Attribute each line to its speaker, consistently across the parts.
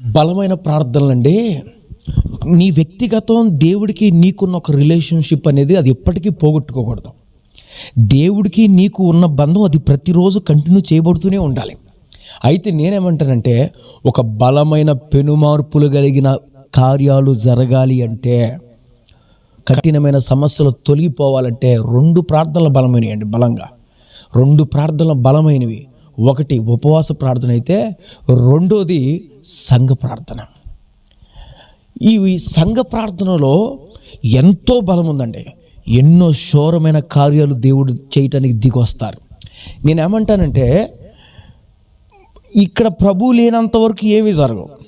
Speaker 1: బలమైన ప్రార్థనలండి నీ వ్యక్తిగతం దేవుడికి నీకున్న ఒక రిలేషన్షిప్ అనేది అది ఎప్పటికీ పోగొట్టుకోకూడదు. దేవుడికి నీకు ఉన్న బంధం అది ప్రతిరోజు కంటిన్యూ చేయబడుతూనే ఉండాలి. అయితే నేనేమంటానంటే ఒక బలమైన పెనుమార్పులు కలిగిన కార్యాలు జరగాలి అంటే కఠినమైన సమస్యలు తొలగిపోవాలంటే రెండు ప్రార్థనలు బలమైనవి అండి బలంగా. రెండు ప్రార్థనలు బలమైనవి. ఒకటి ఉపవాస ప్రార్థన అయితే రెండోది సంఘ ప్రార్థన. ఈ సంఘ ప్రార్థనలో ఎంతో బలం ఉందండి. ఎన్నో శోరమైన కార్యాలు దేవుడు చేయటానికి దిగొస్తారు. నేను ఏమంటానంటే ఇక్కడ ప్రభు లేనంత వరకు ఏమీ జరగవు.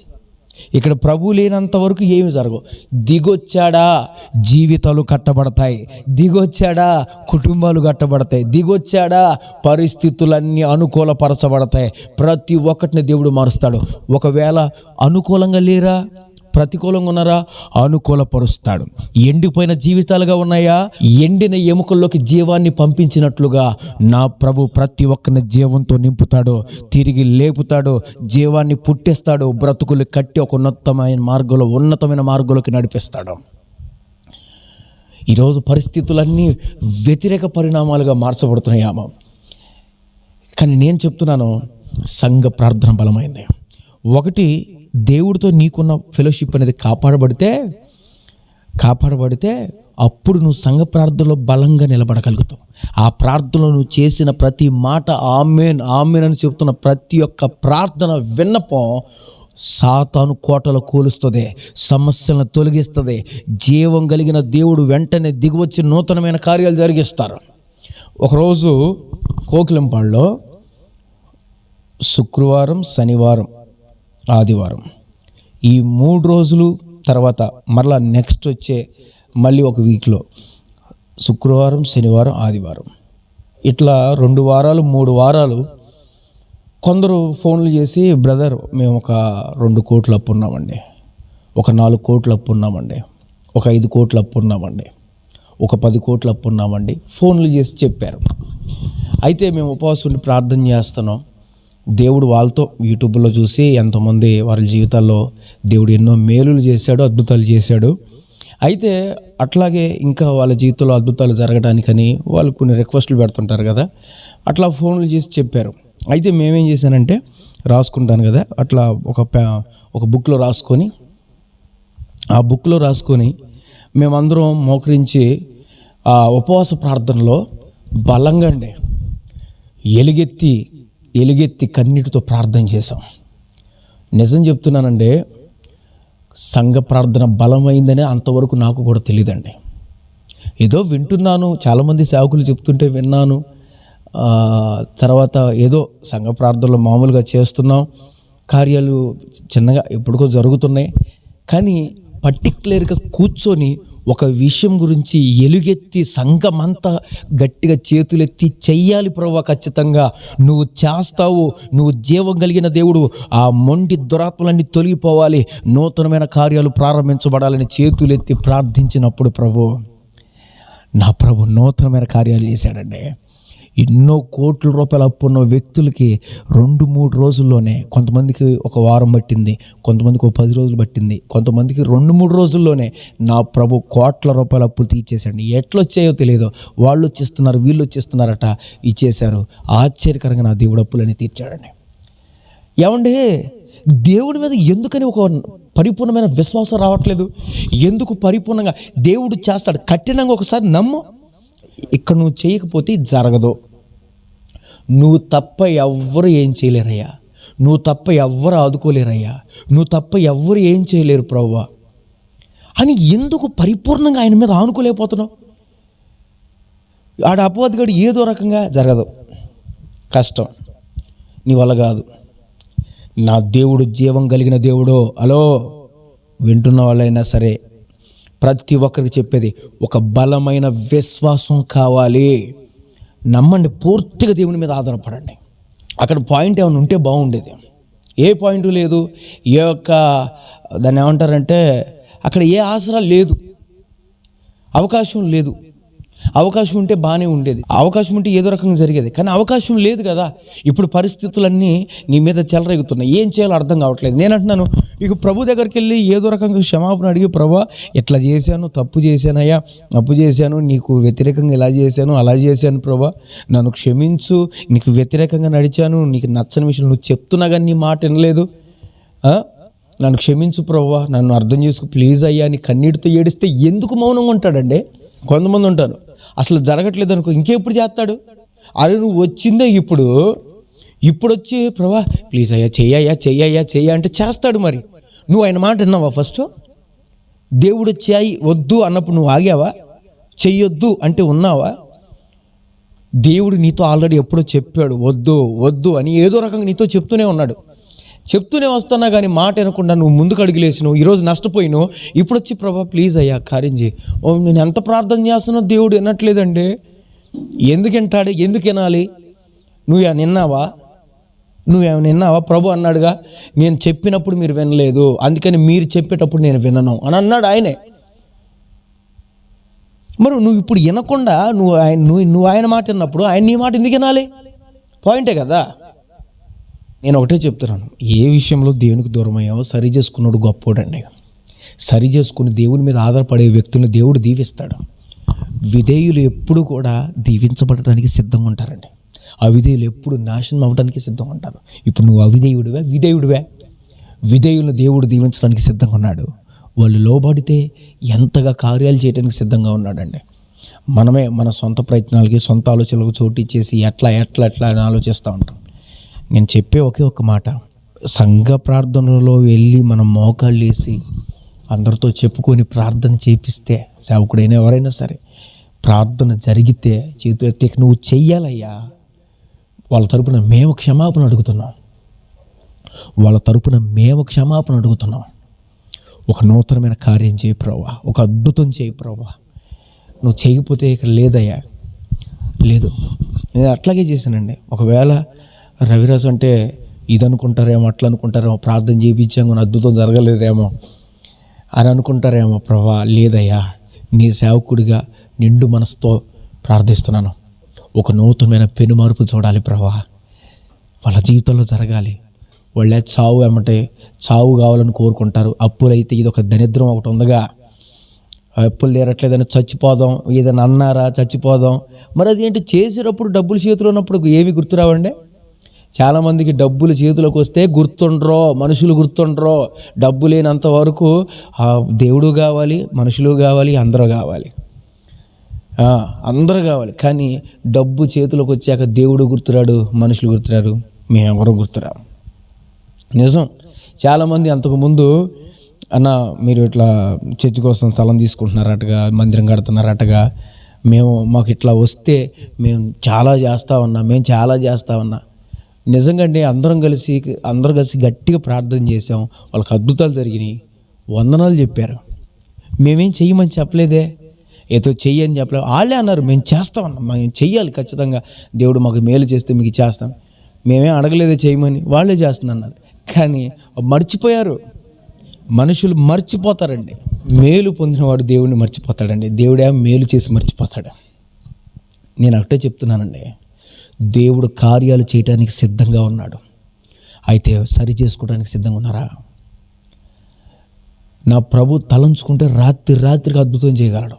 Speaker 1: ఇక్కడ ప్రభు లేనంత వరకు ఏమి జరగవు. దిగొచ్చాడా జీవితాలు కట్టబడతాయి. దిగొచ్చాడా కుటుంబాలు కట్టబడతాయి. దిగొచ్చాడా పరిస్థితులన్నీ అనుకూలపరచబడతాయి. ప్రతి ఒక్కటిని దేవుడు మారుస్తాడు. ఒకవేళ అనుకూలంగా లేరా? ప్రతికూలంగా ఉన్నారా? అనుకూలపరుస్తాడు. ఎండిపోయిన జీవితాలుగా ఉన్నాయా? ఎండిన ఎముకల్లోకి జీవాన్ని పంపించినట్లుగా నా ప్రభు ప్రతి ఒక్కరిని జీవంతో నింపుతాడు తిరిగి లేపుతాడు జీవాన్ని పుట్టేస్తాడు బ్రతుకులు కట్టి ఒక ఉన్నతమైన మార్గంలో ఉన్నతమైన మార్గంలోకి నడిపిస్తాడు. ఈరోజు పరిస్థితులన్నీ వ్యతిరేక పరిణామాలుగా మార్చబడుతున్నాయామా కానీ నేను చెప్తున్నాను సంఘ ప్రార్థన బలమైంది. ఒకటి దేవుడితో నీకున్న ఫెలోషిప్ అనేది కాపాడబడితే కాపాడబడితే అప్పుడు నువ్వు సంఘ ప్రార్థనలో బలంగా నిలబడగలుగుతావు. ఆ ప్రార్థనలో నువ్వు చేసిన ప్రతి మాట ఆమెన్ ఆమెన్ అని చెప్తున్న ప్రతి ఒక్క ప్రార్థన విన్నపం సాతాను కోటలు కూలుస్తుంది సమస్యలను తొలగిస్తుంది. జీవం కలిగిన దేవుడు వెంటనే దిగువచ్చి నూతనమైన కార్యాలు జరిగిస్తారు. ఒకరోజు కోకిలంపాడులో శుక్రవారం శనివారం ఆదివారం. ఈ మూడు రోజులు తర్వాత మరలా నెక్స్ట్ వచ్చే మళ్ళీ ఒక వీక్లో శుక్రవారం శనివారం ఆదివారం. ఇట్లా రెండు వారాలు మూడు వారాలు కొందరు ఫోన్లు చేసి బ్రదర్ మేము ఒక రెండు కోట్లు అప్పు ఉన్నామండి. ఒక నాలుగు కోట్లు అప్పు ఉన్నామండి. ఒక ఐదు కోట్లు అప్పు ఉన్నామండి. ఒక పది కోట్లు అప్పు ఉన్నామండి. ఫోన్లు చేసి చెప్పారు. అయితే మేము ఉపవాసం ఉండి ప్రార్థన చేస్తున్నాం. దేవుడు వాళ్ళతో యూట్యూబ్లో చూసి ఎంతోమంది వారి జీవితాల్లో దేవుడు ఎన్నో మేలులు చేశాడు అద్భుతాలు చేశాడు. అయితే అట్లాగే ఇంకా వాళ్ళ జీవితంలో అద్భుతాలు జరగడానికని వాళ్ళు కొన్ని రిక్వెస్ట్లు పెడుతుంటారు కదా అట్లా ఫోన్లు చేసి చెప్పారు. అయితే మేమేం చేశానంటే రాసుకుంటాను కదా అట్లా ఒక ప్యా- ఒక బుక్లో రాసుకొని ఆ బుక్లో రాసుకొని మేమందరం మోకరించి ఆ ఉపవాస ప్రార్థనలో బలంగా అండి ఎలుగెత్తి ఎలుగెత్తి కన్నీటితో ప్రార్థన చేశాం. నిజం చెప్తున్నానండి సంఘ ప్రార్థన బలమైందని అంతవరకు నాకు కూడా తెలియదండి ఏదో వింటున్నాను చాలామంది సేవకులు చెప్తుంటే విన్నాను. తర్వాత ఏదో సంఘ ప్రార్థనలు మామూలుగా చేస్తున్నాం. కార్యాలు చిన్నగా ఎప్పుడుకో జరుగుతున్నాయి. కానీ పర్టిక్యులర్గా కూర్చొని ఒక విషయం గురించి ఎలుగెత్తి సంఘమంతా గట్టిగా చేతులెత్తి చెయ్యాలి ప్రభా ఖచ్చితంగా. నువ్వు చేస్తావు నువ్వు జీవం కలిగిన దేవుడు. ఆ మొండి దురాత్మలన్నీ తొలగిపోవాలి. నూతనమైన కార్యాలు ప్రారంభించబడాలని చేతులెత్తి ప్రార్థించినప్పుడు ప్రభు నా ప్రభు నూతనమైన కార్యాలు చేశాడండి. ఎన్నో కోట్ల రూపాయల అప్పున్న వ్యక్తులకి రెండు మూడు రోజుల్లోనే కొంతమందికి ఒక వారం పట్టింది కొంతమందికి ఒక పది రోజులు పట్టింది కొంతమందికి రెండు మూడు రోజుల్లోనే నా ప్రభు కోట్ల రూపాయల అప్పులు తీర్చేశాడు. ఎట్లా వచ్చాయో తెలియదు వాళ్ళు వచ్చేస్తున్నారు వీళ్ళు వచ్చేస్తున్నారట. ఇచ్చేశారు. ఆశ్చర్యకరంగా నా దేవుడు అప్పులని తీర్చాడండి. ఏమండి? దేవుడి మీద ఎందుకని ఒక పరిపూర్ణమైన విశ్వాసం రావట్లేదు? ఎందుకు పరిపూర్ణంగా దేవుడు చేస్తాడు? కఠినంగా ఒకసారి నమ్ము. ఇక్కడ నువ్వు చేయకపోతే జరగదు. నువ్వు తప్ప ఎవ్వరు ఏం చేయలేరయ్యా. నువ్వు తప్ప ఎవ్వరు ఆదుకోలేరయ్యా. నువ్వు తప్ప ఎవ్వరు ఏం చేయలేరు ప్రవ్వా. అని ఎందుకు పరిపూర్ణంగా ఆయన మీద ఆనుకోలేకపోతున్నావు? ఆడ అపవాదిగాడు ఏదో రకంగా జరగదు. కష్టం. నీ వల్ల కాదు. నా దేవుడు జీవం కలిగిన దేవుడు. అలో వింటున్న వాళ్ళైనా సరే ప్రతి ఒక్కరికి చెప్పేది ఒక బలమైన విశ్వాసం కావాలి. నమ్మండి పూర్తిగా దేవుని మీద ఆధారపడండి. అక్కడ పాయింట్ ఏమైనా ఉంటే బాగుండేది. ఏ పాయింట్ లేదు ఏ యొక్క దాన్ని ఏమంటారంటే అక్కడ ఏ ఆసరా లేదు అవకాశం లేదు. అవకాశం ఉంటే బాగానే ఉండేది. అవకాశం ఉంటే ఏదో రకంగా జరిగేది. కానీ అవకాశం లేదు కదా. ఇప్పుడు పరిస్థితులన్నీ నీ మీద చెలరేగుతున్నాయి. ఏం చేయాలో అర్థం కావట్లేదు. నేను అంటున్నాను ఇక ప్రభు దగ్గరికి వెళ్ళి ఏదో రకంగా క్షమాపణ అడిగి ప్రభా ఎట్లా చేశాను? తప్పు చేశానయ్యా. తప్పు చేశాను. నీకు వ్యతిరేకంగా ఇలా చేశాను అలా చేశాను ప్రభా. నన్ను క్షమించు. నీకు వ్యతిరేకంగా నడిచాను. నీకు నచ్చని విషయం నువ్వు చెప్తున్నా కానీ నీ మాట వినలేదు. నన్ను క్షమించు ప్రభా. నన్ను అర్థం చేసుకు. ప్లీజ్ అయ్యా అని కన్నీటితో ఏడిస్తే ఎందుకు మౌనంగా ఉంటాడండి? కొంతమంది ఉంటారు అసలు జరగట్లేదు అనుకో ఇంకెప్పుడు చేస్తాడు? అరే నువ్వు వచ్చిందే ఇప్పుడు. ఇప్పుడు వచ్చి ప్రభా ప్లీజ్ అయ్యా చెయ్యయ్యా చెయ్యయ్యా చెయ్య అంటే చేస్తాడు మరి. నువ్వు ఆయన మాట విన్నావా ఫస్ట్ దేవుడు చేయి వద్దు అన్నప్పుడు నువ్వు ఆగావా? చెయ్యొద్దు అంటే ఉన్నావా? దేవుడు నీతో ఆల్రెడీ ఎప్పుడో చెప్పాడు వద్దు వద్దు అని ఏదో రకంగా నీతో చెప్తూనే ఉన్నాడు. చెప్తూనే వస్తున్నా కానీ మాట వినకుండా నువ్వు ముందుకు అడిగిలేసినావు ఈరోజు నష్టపోయినావు. ఇప్పుడు వచ్చి ప్రభా ప్లీజ్ అయ్యా కార్యం చేయి. ఓ నేను ఎంత ప్రార్థన చేస్తున్నా దేవుడు వినట్లేదండి. ఎందుకు వింటాడు ఎందుకు వినాలి నువ్వు ఏమైనా విన్నావా నువ్వేమైనా విన్నావా ప్రభు అన్నాడుగా నేను చెప్పినప్పుడు మీరు వినలేదు. అందుకని మీరు చెప్పేటప్పుడు నేను వినను అని అన్నాడు ఆయనే. మరి నువ్వు ఇప్పుడు వినకుండా నువ్వు ఆయన నువ్వు నువ్వు ఆయన మాట విన్నప్పుడు ఆయన నీ మాట ఎందుకు వినాలి? పాయింటే కదా. నేను ఒకటే చెప్తున్నాను. ఏ విషయంలో దేవునికి దూరం అయ్యావో సరి చేసుకున్నాడు గొప్పోడండి. సరి చేసుకుని దేవుని మీద ఆధారపడే వ్యక్తులను దేవుడు దీవిస్తాడు. విధేయులు ఎప్పుడు కూడా దీవించబడటానికి సిద్ధంగా ఉంటారండి. అవిధేయులు ఎప్పుడు నాశనం అవ్వడానికి సిద్ధంగా ఉంటారు. ఇప్పుడు నువ్వు అవిధేయుడివే విధేయుడివే. విధేయులను దేవుడు దీవించడానికి సిద్ధంగా ఉన్నాడు. వాళ్ళు లోబడితే ఎంతగా కార్యాలు చేయడానికి సిద్ధంగా ఉన్నాడండి. మనమే మన సొంత ప్రయత్నాలకి సొంత ఆలోచనలకు చోటు ఇచ్చేసి ఎట్లా ఎట్లా ఎట్లా అని ఆలోచిస్తూ ఉంటాం. నేను చెప్పే ఒకే ఒక మాట. సంఘ ప్రార్థనలో వెళ్ళి మనం మోకాళ్ళు వేసి అందరితో చెప్పుకొని ప్రార్థన చేపిస్తే సేవకుడైనా ఎవరైనా సరే ప్రార్థన జరిగితే చేతు ఎత్తి నువ్వు చెయ్యాలయ్యా. వాళ్ళ తరపున మేము క్షమాపణ అడుగుతున్నాం. వాళ్ళ తరపున మేము క్షమాపణ అడుగుతున్నాం. ఒక నూతనమైన కార్యం చేయి ప్రభా ఒక అద్భుతం చేయి ప్రభా నువ్వు చేయకపోతే ఇక్కడ లేదయ్యా. లేదు. నేను అట్లాగే చేశానండి. ఒకవేళ రవిరాజు అంటే ఇది అనుకుంటారేమో అట్లా అనుకుంటారేమో ప్రార్థన చేయించాము అద్భుతం జరగలేదేమో అని అనుకుంటారేమో ప్రభా లేదయ్యా నీ సేవకుడిగా నిండు మనసుతో ప్రార్థిస్తున్నాను. ఒక నూతనమైన పెనుమార్పు చూడాలి ప్రభా. వాళ్ళ జీవితంలో జరగాలి. వాళ్ళే చావు ఏమంటే చావు కావాలని కోరుకుంటారు. అప్పులైతే ఇది ఒక దరిద్రం ఒకటి ఉందిగా. అప్పులు తీరట్లేదని చచ్చిపోదాం ఏదైనా అన్నారా చచ్చిపోదాం. మరి అదేంటి చేసేటప్పుడు డబ్బులు చేతిలో ఉన్నప్పుడు ఏవి గుర్తురావండి? చాలామందికి డబ్బులు చేతులకు వస్తే గుర్తుండ్రో మనుషులు గుర్తుండ్రో డబ్బు లేనంత వరకు దేవుడు కావాలి మనుషులు కావాలి అందరూ కావాలి. అందరూ కావాలి. కానీ డబ్బు చేతులకు వచ్చాక దేవుడు గుర్తురాడు మనుషులు గుర్తురారు మేమెవరూ గుర్తురాము. నిజం. చాలామంది అంతకుముందు అన్న మీరు ఇట్లా చర్చి కోసం స్థలం తీసుకుంటున్నారటగా మందిరం కడుతున్నారటగా మేము మాకు ఇట్లా వస్తే మేము చాలా చేస్తా ఉన్నా మేము చాలా చేస్తా ఉన్నా నిజంగా అందరం కలిసి అందరం కలిసి గట్టిగా ప్రార్థన చేసాం వాళ్ళకి అద్భుతాలు జరిగినాయి. వందనాలు చెప్పారు. మేమేం చెయ్యమని చెప్పలేదే. ఏదో చెయ్యని చెప్పలేదు వాళ్ళే అన్నారు మేము చేస్తామన్నా మేము చెయ్యాలి ఖచ్చితంగా. దేవుడు మాకు మేలు చేస్తే మీకు చేస్తాం. మేమేం అడగలేదే చేయమని వాళ్ళే చేస్తున్నారు కానీ మర్చిపోయారు. మనుషులు మర్చిపోతారండి. మేలు పొందినవాడు దేవుడిని మర్చిపోతాడండి. దేవుడే మేలు చేసి మర్చిపోతాడు. నేను ఒకటే చెప్తున్నానండి. దేవుడు కార్యాలు చేయడానికి సిద్ధంగా ఉన్నాడు. అయితే సరి చేసుకోవడానికి సిద్ధంగా ఉన్నారా? నా ప్రభు తలంచుకుంటే రాత్రి రాత్రికి అద్భుతం చేయగలడు.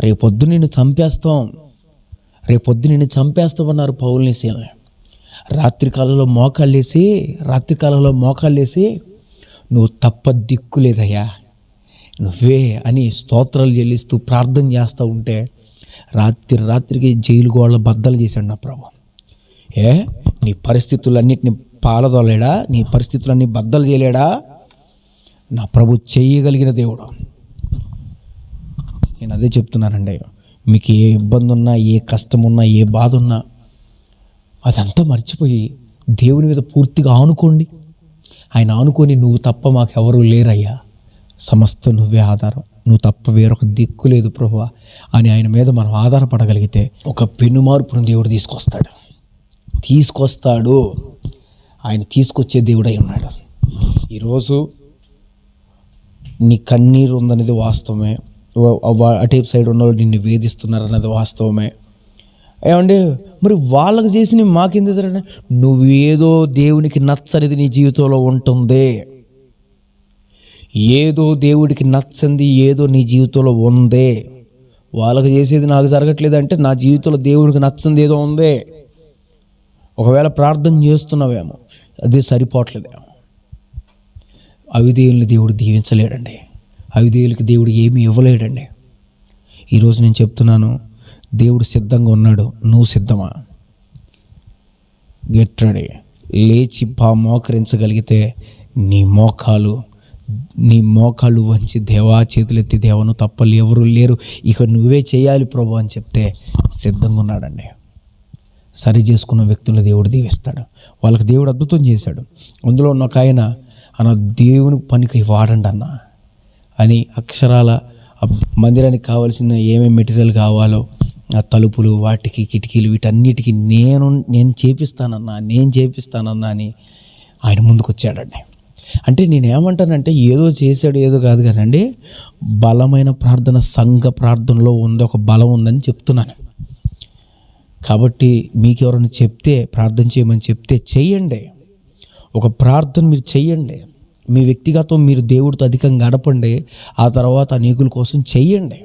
Speaker 1: రేపొద్దు నిన్ను చంపేస్తాం. రేపొద్దు నిన్ను చంపేస్తామన్నారు పౌల్ని శీలని రాత్రి కాలంలో మోకాళ్ళేసి రాత్రి కాలంలో మోకాళ్ళేసి నువ్వు తప్ప దిక్కు లేదయ్యా. నువ్వే అని స్తోత్రాలు చెల్లిస్తూ ప్రార్థన చేస్తూ ఉంటే రాత్రి రాత్రికి జైలు గోళ్ళ బద్దలు చేశాడు నా ప్రభు. ఏ? నీ పరిస్థితులన్నిటిని పాలదోలేడా? నీ పరిస్థితులన్నీ బద్దలు చేయలేడా? నా ప్రభు చేయగలిగిన దేవుడు. నేను అదే చెప్తున్నానండి. మీకు ఏ ఇబ్బంది ఉన్నా ఏ కష్టం ఉన్నా ఏ బాధ ఉన్నా అదంతా మర్చిపోయి దేవుని మీద పూర్తిగా ఆనుకోండి. ఆయన ఆనుకొని నువ్వు తప్ప మాకెవరూ లేరయ్యా. సమస్త నువ్వే ఆధారం. నువ్వు తప్ప వేరొక దిక్కు లేదు ప్రభువా. అని ఆయన మీద మనం ఆధారపడగలిగితే ఒక పెను మార్పును దేవుడు తీసుకొస్తాడు. తీసుకొస్తాడు. ఆయన తీసుకొచ్చే దేవుడై ఉన్నాడు. ఈరోజు నీ కన్నీరు ఉందనేది వాస్తవమే. అటేపు సైడ్ ఉన్నవాళ్ళు నిన్ను వేధిస్తున్నారు అన్నది వాస్తవమే. ఏమండి మరి వాళ్ళకి చేసిన మాకెందుకు నువ్వు నువ్వేదో దేవునికి నచ్చనిది నీ జీవితంలో ఉంటుంది. ఏదో దేవుడికి నచ్చంది ఏదో నీ జీవితంలో ఉందే. వాళ్ళకి చేసేది నాకు జరగట్లేదంటే నా జీవితంలో దేవుడికి నచ్చంది ఏదో ఉందే. ఒకవేళ ప్రార్థన చేస్తున్నావేమో అది సరిపోవట్లేదేమో. అవిధేయుల్ని దేవుడు దీవించలేడండి. అవిధేయులకి దేవుడు ఏమీ ఇవ్వలేడండి. ఈరోజు నేను చెప్తున్నాను దేవుడు సిద్ధంగా ఉన్నాడు నువ్వు సిద్ధమా? గెట్ లేచి పా మోకరించగలిగితే నీ మోకాలు నీ మోకాళ్ళు వంచి దేవా చేతులెత్తి దేవను తప్పలు ఎవరు లేరు. ఇక నువ్వే చేయాలి ప్రభు అని చెప్తే సిద్ధంగా ఉన్నాడండి. సరి చేసుకున్న వ్యక్తులను దేవుడు దీవిస్తాడు. వాళ్ళకి దేవుడు అద్భుతం చేశాడు. అందులో ఉన్న ఒక ఆయన అన్న దేవుని పనికి వాడండి అన్న. అని అక్షరాల మందిరానికి కావాల్సిన ఏమేమి మెటీరియల్ కావాలో ఆ తలుపులు వాటికి కిటికీలు వీటన్నిటికీ నేను నేను చేపిస్తానన్నా నేను చేపిస్తానన్నా అని ఆయన ముందుకు వచ్చాడండి అంటే నేను ఏమంటానంటే ఏదో చేశాడు ఏదో కాదు కానండి బలమైన ప్రార్థన సంఘ ప్రార్థనలో ఉంది ఒక బలం ఉందని చెప్తున్నాను. కాబట్టి మీకు ఎవరైనా చెప్తే ప్రార్థన చేయమని చెప్తే చెయ్యండి. ఒక ప్రార్థన మీరు చెయ్యండి. మీ వ్యక్తిగతం మీరు దేవుడితో అధికంగా గడపండి. ఆ తర్వాత అనేకుల కోసం చెయ్యండి.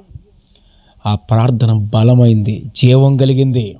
Speaker 1: ఆ ప్రార్థన బలమైంది జీవం కలిగింది.